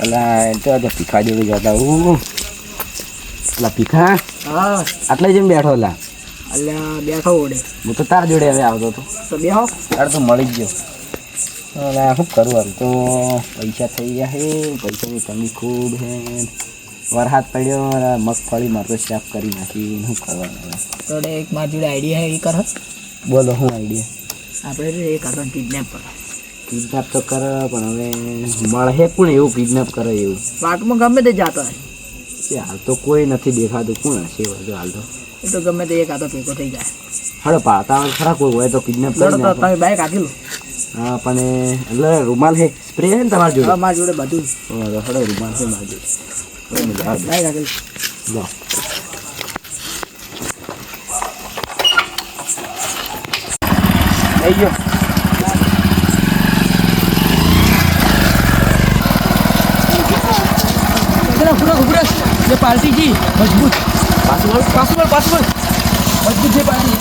અલા તો આજે ભીખા જોડે જતા હું અલા ભીખા હા આટલે જેમ બેઠો લા અલ્યા બેઠો ઓડે હું તો તાર જોડે હવે આવતો હતો તો બેહો તાર તો મળી ગયો અલા શું કરું હાલ તો પૈસા થઈ ગયા હે પૈસાની તંગી ખૂબ હે વરસાદ પડ્યો મગફળી મારો સાફ કરી નાખી શું કરવાનું તો એક મારી જોડે આઈડિયા હે એ કર બોલો શું આઈડિયા આપણે એ એક હતો કિડનેપ પર કિડનેપ તો કરે પણ હવે મળે કોણ એવું કિડનેપ કરે એવું. વાટમાં ગમે તે જાતો હોય. હાલ તો કોઈ નથી દેખાતું. કોણ હશે બધું હાલ તો? એ તો ગમે તે એક આતો ભેગો થઈ જાય. હડો પાતા ખરા કોઈ હોય તો કિડનેપ કરી તો તમે બાઈક આખી લો. હા પણ એટલે રૂમાલ છે સ્પ્રે છે ને તમારી હા જોડે મારી જોડે બધું હડો રૂમાલ છે મારી જોડે. બાઈક આખી લો. લો. થઈ ગયો. ઉભરા ઉભરા ઉભરા. જે પાર્ટી જી મજબૂત. પાછું વળ. પાછું વળ પાછું વળ મજબૂત જે પાર્ટી!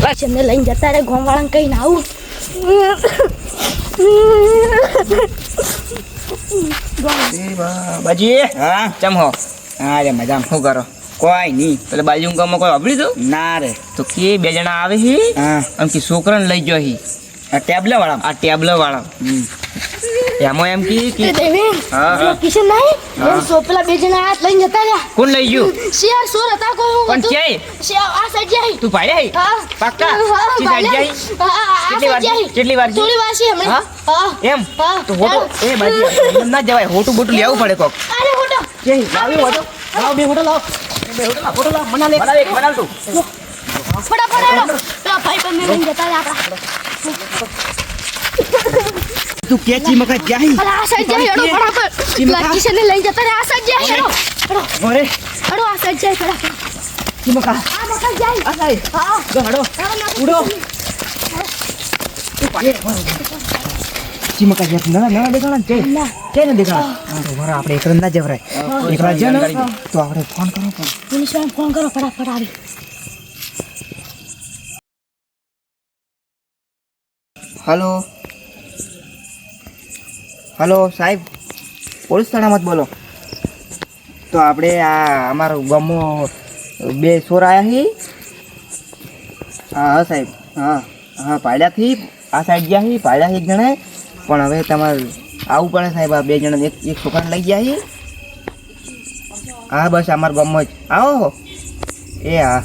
ભાઈ લઈને જતા રે ગોમ વાળાને કઈ ના આવું. બાજી હા? ચમ હો? હા રે મજામ. શું કરો? કોઈ નહીં પેલે બાજુ ગામમાં કોઈ વાપરી દઉં? ના રે. તો કે બે જણા આવે છે હા. આમ કે છોકરાને લઈ ગયો હી. આ ટેબલા વાળા આ ટેબલા વાળા એમાં એમ કી કે દેવેન હા. કિશન નહીં સો પેલા બે જણા હાથ લઈને જતા રહ્યા. કોણ લઈ ગયું? શિયાર સોર હતા કો પણ. ક્યાંય? શિયાર આ સાઈડ જાય તું ભાઈ આઈ? હા. પાક્કા? કી સાઈડ ભાઈ. જાય? કેટલી વાર કેટલી વાર થોડી વાર છે હમણે. હા? એમ? તો હોટો એ બાજી એમ ના જવાય. હોટું બોટું લેવું પડે કોક. અરે હોટો. લાવી હોટો. લાવ બે હોટો લાવ. બે હોટો લાવ હોટો લાવ. મના લે બનાવ એક બનાવ તું. ફટાફટ. પેલા ભાઈ બંને લઈને જતા રહ્યા આપણા તું કેચી ચીમકા જાય અરે આ સાઈડ જાય હેડો ફટાફટ. પેલા કિશનને લઈને જતા રહ્યા આ સાઈડ જાય હેડો હેડો. મોરે. હેડો આ સાઈડ જાય ફટાફટ. ચીમકા આ મકાન જાય. આ સાઈડ. હા. જો હડો. ઉડો. ચીમકા જેત ના ના દેખાણા છે કે? છે ને દેખાણા? હા તો બરાબર આપણે એકરન ના જવરાય એકરા જ ને? તો આપણે ફોન કરો પણ. પોલીસ વાળાને ફોન કરો ફટાફટ આવી. હલો હલો, સાહેબ. પોલીસ થાણામાં જ બોલો. તો આપણે આ અમારો ગમો બે ચોર આવ્યા છીએ હા હા, સાહેબ. હા હા, પાડ્યાથી આ સાઈડ ગયા છીએ પાડ્યા એક જણાએ. પણ હવે તમારે આવવું પડે સાહેબ, આ બે જણા એક એક છોકરાને લઈ ગયા છીએ હા, બસ અમારા ગામમાં જ. આવો એ, હા.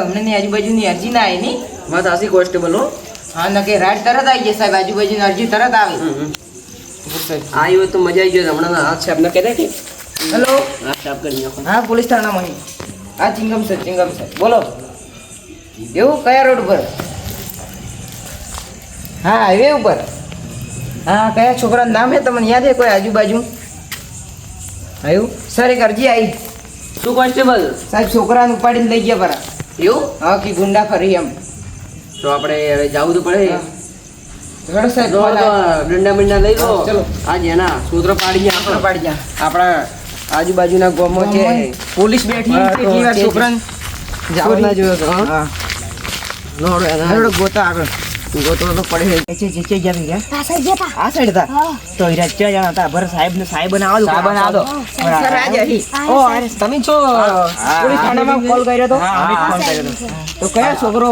અમને આજુબાજુની અરજી ના આવી નહીં વાત આસી કોન્સ્ટેબલ હો. હા નકે રાઈટ તરત આવી જાય સાહેબ. આજુબાજુની અરજી તરત આવે. આવી હોય તો મજા આવી જાય હમણાં હાથ સાહેબ ને કહેતા કે હેલો? હાથ સાફ કરી નાખો. હા પોલીસ થાણામાં હા ચિંગમ સર ચિંગમ સર. બોલો. એવું કયા રોડ ઉપર? હા હાઈવે ઉપર. હા કયા છોકરાનું નામ છે તમને યાદ છે કોઈ આજુબાજુ? આવ્યું? સર એક અરજી આવી શું કોન્સ્ટેબલ? સાહેબ છોકરાને ઉપાડીને લઈ ગયા પરા. એવું? હા કે ગુંડા ફરી એમ. તો આપણે હવે જવું તો પડે. ડંડા બંડા લઈ લો. આ એના સૂત્ર પાડી ગયા. આપણે પાડી ગયા. આપણા આજુબાજુના ગોમો છે. પોલીસ બેઠી કેટલી વાર છોકરાને જાવ ના જોયો તો, હા? ગોતા આગળ. તું ગોતો તો પડે છે. જે છે ગયા ગયા આ સાઈડ જતા આ સાઈડ હતા. તો હીરા ચાર જણા હતા ભર સાહેબ ને સાહેબ ને આવો સાહેબ ને આવો સર આજે ઓ અરે તમે છો? પોલીસ થાણામાં કોલ કર્યો તો? અમે ફોન કર્યો હતો. તો કયા છોકરો?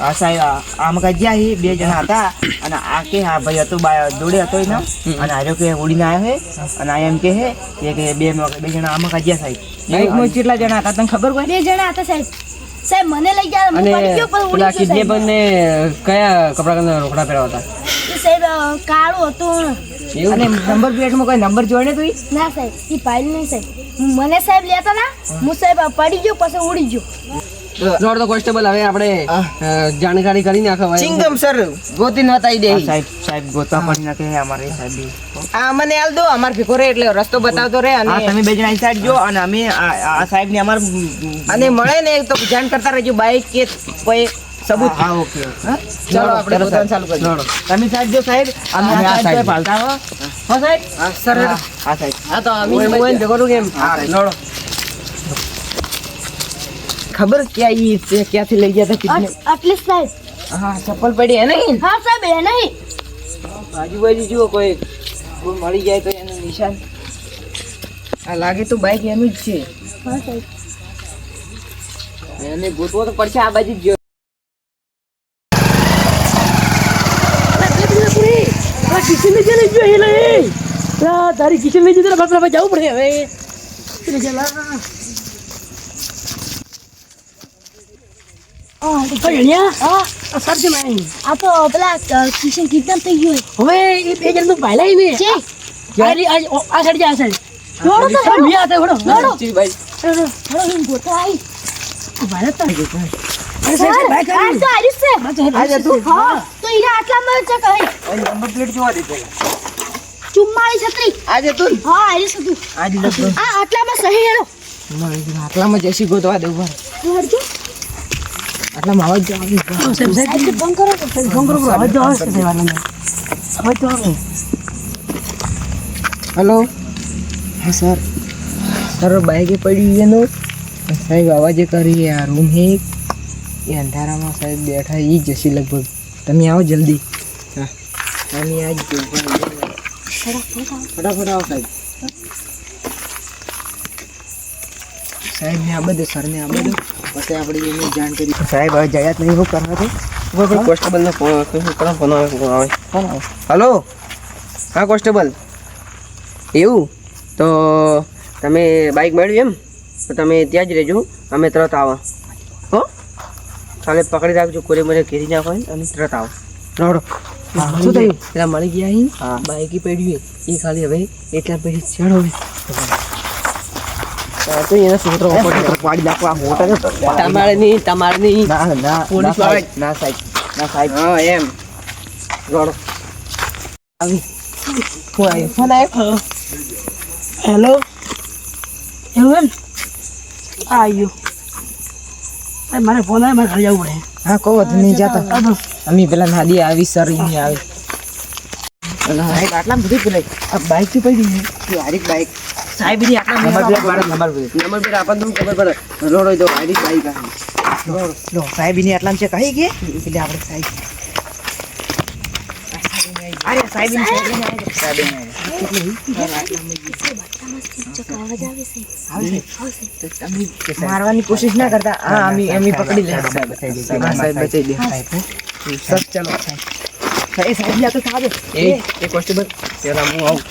આ સાહેબ આમ ગયા અહીં બે જણા હતા. અને આ કે હા ભાઈ હતો બા- જોડે હતો એના. અને આર્યો કે ઉડીને આવ્યો હે. અને આ એમ કે હે કે કે બે બે જણા આમાં કઈ ગયા સાહેબ. બાઈકમાં કેટલા જણા હતા તને ખબર કોઈ? બે જણા હતા સાહેબ. સાહેબ મને લઈ ગયા અને પેલા ગયો પણ ઉડી ગયો સાહેબ. ને કયા કપડા રોકડા પહેર્યા હતા સાહેબ કાળું હતું. અને નંબર પ્લેટમાં કોઈ નંબર જોડે તું ના સાહેબ એ પાઇલ નહીં સાહેબ. મને સાહેબ લેતા ના હું. સાહેબ પડી ગયો પછી ઉડી ગયો. જોડ તો કોન્સ્ટેબલ હવે આપણે જાણકારી કરી નાખો ચિંગમ સર ગોતી નતાઈ દે સાહેબ સાહેબ ગોતા પડી નાખે અમારે સાહેબ આ મને આલ દો અમાર ભીખો રે એટલે રસ્તો બતાવતો રે અને તમે બે જણા સાઈડ જો અને અમે આ સાહેબ ને અમાર અને મળે ને તો જાણ કરતા રહેજો બાઈક કે કોઈ સબૂત. હા ઓકે ચલો આપણે ચાલો, ચાલુ કરીએ. તમે સાહેબ જો સાહેબ અમે આ સાહેબ સાઈડ પાલતા હો. હા સાહેબ? હા સર હા સાહેબ. હા તો અમે ભેગો કેમ? હા લોડો ખબર ક્યાં ઈ છે ક્યાંથી લઈ ગયા હતા આટલી સાહેબ. હા ચપ્પલ પડી એને નહીં હા સાહેબ એ નહીં. આજુબાજુ જુઓ કોઈ કોઈ મળી જાય તો એનું નિશાન. આ લાગે તો બાઈક એનું જ છે. હા સાહેબ. એને ગોતવો તો પડશે આ બાજુ જ જો કિચન લઈ જઈને જો એ લઈ? તારી કિચન લઈ જઈને બાપરા ભાઈ જવું પડે હવે. ચાલા. હા તો અહીંયા આ સર છે નહીં આ તો પેલા કિશન કિડનેપ થઈ ગયું હવે એ બે જણ તો ને છે આ રી- આ ઓ- આ સાઈડ જા આ સાઈડ. દોડો તો આ દોડો. જી ભાઈ. દોડો ગોતા આવી. અરે સાહેબ. છે. હા, હા તો આટલામાં જ કહે નંબર પ્લેટ જોવા દે પેલા ચુમ્માળી છત્રી આ જતું હા આર્યું હતું. આ આ આટલામાં સહી હેડો. આટલામાં જશી ગોતવા દેવું જો આવી ફોન કરો ફોન કરો, અવાજ તો આવે છે, સાહેબ, અવાજ તો આવે. હલો હા સર સર બાઈકે પડી એનો સાહેબ અવાજે કરી આ રૂમ હે એ અંધારામાં સાહેબ બેઠા એ જ જશે લગભગ તમે આવો જલ્દી હા તમે આજ જો ફટાફટ આવો સાહેબ સાહેબ ને આ બધું સર ને આ બધું પછી આપણે એની જાણ કરી. સાહેબ હવે જયા નહીં શું કરવા છે? કોન્સ્ટેબલનો ફોન કરો? ફોન આવે ફોન આવે. કોણ આવે. હલો? હા કોન્સ્ટેબલ. એવું? તો તમે બાઇક મેળવી એમ? તો તમે ત્યાં જ રહેજો અમે તરત આવો. હો? કાલે પકડી રાખજો કોરે મને ઘેરી નાખો અને તરત આવો. રોડો શું થયું? પેલા મળી ગયા અહીં હા. બાઇકી પડ્યું એ ખાલી હવે એટલા પછી ચડો. તો એના છોકરો પાડી? નાખવા મોટા તમારે નહીં તમારે નહીં. ના ના પોલીસ ના વાળા ના સાહેબ ના સાહેબ. હા એમ. રોડો. આવી. ફોન આવ્યો. ફોન આવ્યો? હેલો એવું એમ? આ આવ્યો મારે ફોન આવે મારે ઘરે જવું પડે. હા કહો તો નહીં જતા. તો અમે પેલા નાદી આવી સર આવી. આટલા બધું પેલા આ બાઇકથી પડી ગઈ હારી બાઇક સાહેબની આટલા નંબર પ્લેટ વાળા નંબર પ્લેટ નંબર પ્લેટ આપણને તો ખબર પડે. રોડો જો આઈડી બાઈક આવે લો સાહેબની આટલા છે કહી ગઈ એટલે આપણે સાહેબ. અરે સાહેબની સાહેબની અવાજ આવે છે. આવે છે? મારવાની કોશિશ ના કરતા. હા અમે અમે પકડી લે સાહેબ હા, સાહેબ બચાઈ દે સર ચલો સાહેબ. એ સાહેબ લે તો સાહેબ. એ એ કોન્સ્ટેબલ પેલા હું આવું.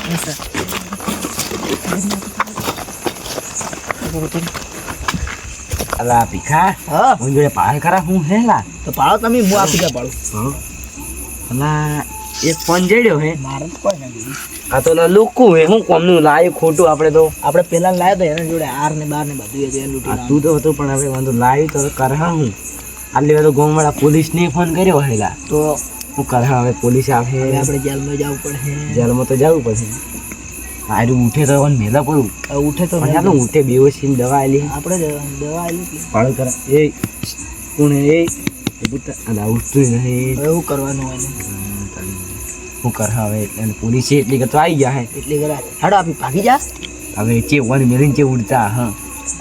અલા ભીખા હા હું જોડે પાળ ખરા હું હેલા તો પાડો તમે હું આપી દે પાડું અલા એક ફોન જડ્યો હે મારે તો કોઈ નથી આ તો લા લોકો હે હું કોમનું લાય ખોટું આપણે તો આપણે પેલા લાવ્યા તો એના જોડે આર ને બાર ને બધું હતું એ લૂંટી આ તું તો હતું પણ હવે વાંધો લાવી તો કરે હા હું આટલી વાર તો ગામવાળા પોલીસને ફોન કર્યો હેલા તો હું કરે હા હવે પોલીસ આવે હવે આપણે જેલમાં જવું પડે જેલમાં તો જવું પડશે આરું ઉઠે તો હવે મેલા પડું. ઉઠે તો મેલા ઉઠે બેહોશી દવા આલી. આપણે દવા આલી પાળ કરા એ કોણ એ? અલા ઉઠતું નહીં. એવું કરવાનું હોય શું કર હવે? અને પોલીસે એટલી તો આવી ગયા હે. એટલી કરા હાડો આપી ભાગી જા. હવે ચે વન મેરીન ચે ઉડતા હા.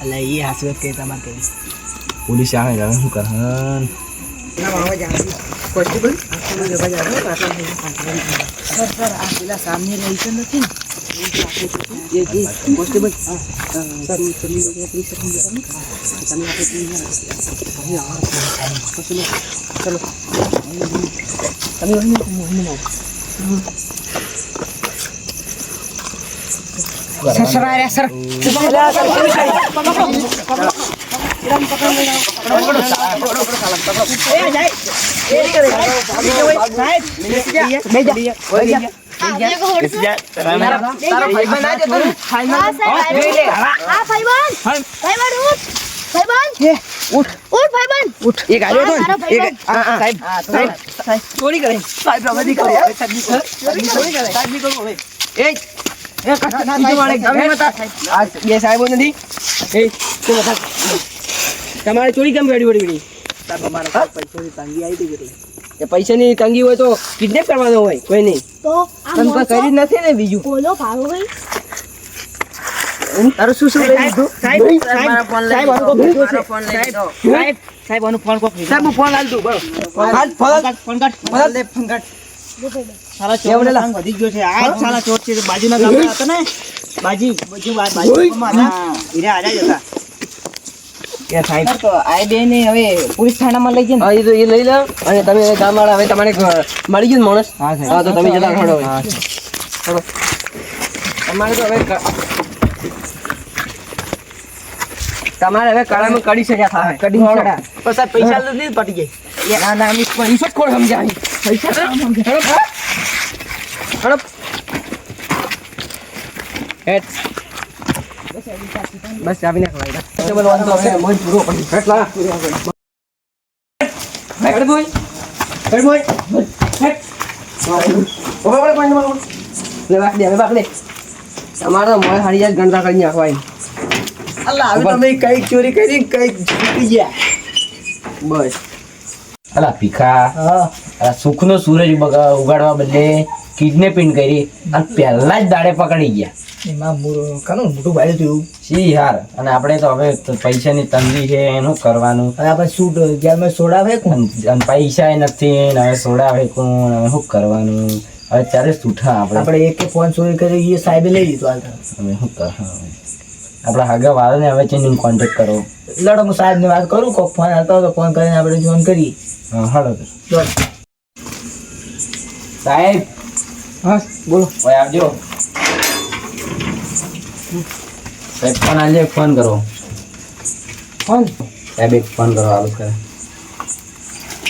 એટલે એ હાસરત કે તમારે કરી પોલીસ આવે એટલે હવે શું કર હા. કોન્સ્ટેબલ સર સર આ પેલા સામે રહી તો નથી ને? જે જે કોન્સ્ટેબલ સર સર આ રહ્યા, સર આ એક હોડશું. તારો ભાઈબંધ આ જતો ને. હા સાહેબ જોઈ લે. આવ્યો. આ ભાઈબંધ ભાઈબંધ ઉઠ ભાઈબંધ ઉઠ ઉઠ ભાઈબંધ ઉઠ એક ચોરી કરે સાહેબ રવાજી કરે હવે સાહેબની કરે. ચોરી કરે. સાહેબની કરું. હવે. એ એ કશા ના થાય વાળે બે નથી. તમારે ચોરી કેમ ગાડી વળી વળી એ પૈસાની તંગી હોય તો કિડનેપ કરવાનો હોય કોઈ નહીં. તો પણ કરી નથી ને બીજું. બોલો ભાઈ. તારું શું શું લઈ લીધું? સાહેબ સાહેબ સાહેબ આનો કોક લીધો છે? સાહેબ સાહેબ સાહેબ આનો ફોન કોક સાહેબ હું ફોન આલ દઉં બરો હાલ ફોન. ફોન કાઢ ફોન આલ. ફોન કાઢ. સાલા ચોર નો વધી ગયો છે. આ સાલા ચોર છે બાજુના ગામના હતા ને બાજી બાજુ બાજુ ગામમાં હતા. હીરા આજા જ હતા. કે સાહેબ તો આ બે ને હવે પોલીસ થાણામાં લઈ જાય હા એ તો એ લઈ લો. અને તમે ગામ વાળા હવે તમારે મળી ગયું માણસ? હા હા તો તમે જતા ખડો હવે. હા. તમારે તો હવે તમારે હવે કળામાં કડી સજા થાય કડી સજા. પણ સાહેબ પૈસા તો નહીં પટી જાય. ના ના અમે પૈસા કોણ સમજાય? પૈસા હડપ. હેટ બસ ચાવી નાખ ભાઈ ટેબલ વાંધો હવે મોજ પૂરો પણ ફેટ લા fat boy fat boy fat okay બરાબર પાંચ નંબર લે બાક દે હવે બાક દે તમારો મોય હારી જ ગણતા કરી નાખવા એમ. અલ્લા હવે તમે કંઈક ચોરી કરી કઈ જીતી ગયા. બસ. અલા પીખા હા. આ સુખનો સૂરજ બગા ઉગાડવા બદલે કિડનેપિંગ કરી અને પહેલા જ દાડે પકડી ગયા. એમાં કાનું મોટું ભાઈ થયું સી યાર અને આપણે તો હવે પૈસાની તંગી છે એનું કરવાનું. હવે આપણે શૂટ જેલમાં સોડા ફેંકું અને પૈસા નથી ને હવે સોડા કોણ હવે શું કરવાનું? હવે ત્યારે સુઠા આપણે. આપણે એક ફોન ચોરી કરી એ સાહેબે લઈ લીધો હાલ હવે શું કર આપણા હાગા વાળાને હવે ચેન્જ કોન્ટેક્ટ કરો? લડો હું સાહેબને વાત કરું કોક ફોન આવતો તો ફોન કરીને આપણે જોઈન કરીએ. હા હાલો સાહેબ હા બોલો. ભાઈ આવજો. સાહેબ ફોન આજે ફોન કરો. ફોન? સાહેબ એક ફોન કરો આવું કરે.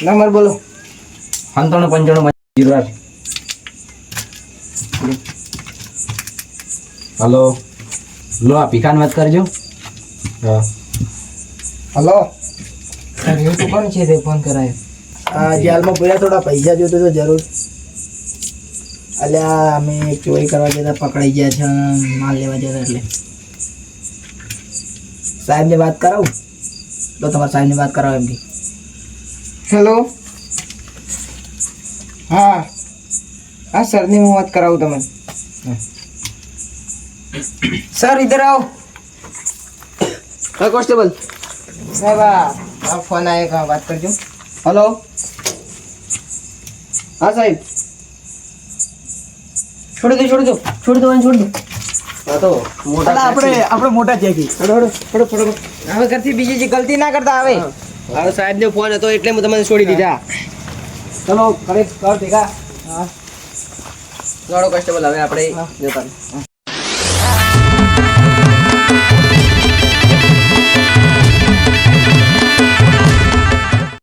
નંબર બોલો. સંતાણું પંચાણું જીરો આઠ. હલો. લો આ ભીખાન વાત કરજો. હા. હલો. સર એવું તો કોણ છે તે ફોન કરાય આ જેલમાં પૂરા થોડા પૈસા જોતો તો જરૂર. અલ્યા અમે ચોરી કરવા જતા પકડાઈ ગયા છે માલ લેવા જતા એટલે. સાહેબને વાત કરાવું? તો તમારા સાહેબને વાત કરાવો એમની. હેલો હા. હા સરની હું વાત કરાવું તમને. સર ઇધર આવો. હા કોન્સ્ટેબલ. સાહેબ આ ફોન આવ્યો વાત કરજો. હલો. હા સાહેબ. છોડી દો છોડી દો છોડી દો છોડી દો. હા તો મોટા આપણે આપણે મોટા હડો હવે બીજી જે ગલતી ના કરતા આવે. હવે સાહેબ નો ફોન હતો એટલે હું તમને છોડી દીધા. ચલો કરે કર ભેગા. હા. કોન્સ્ટેબલ હવે આપણે. હા. જતા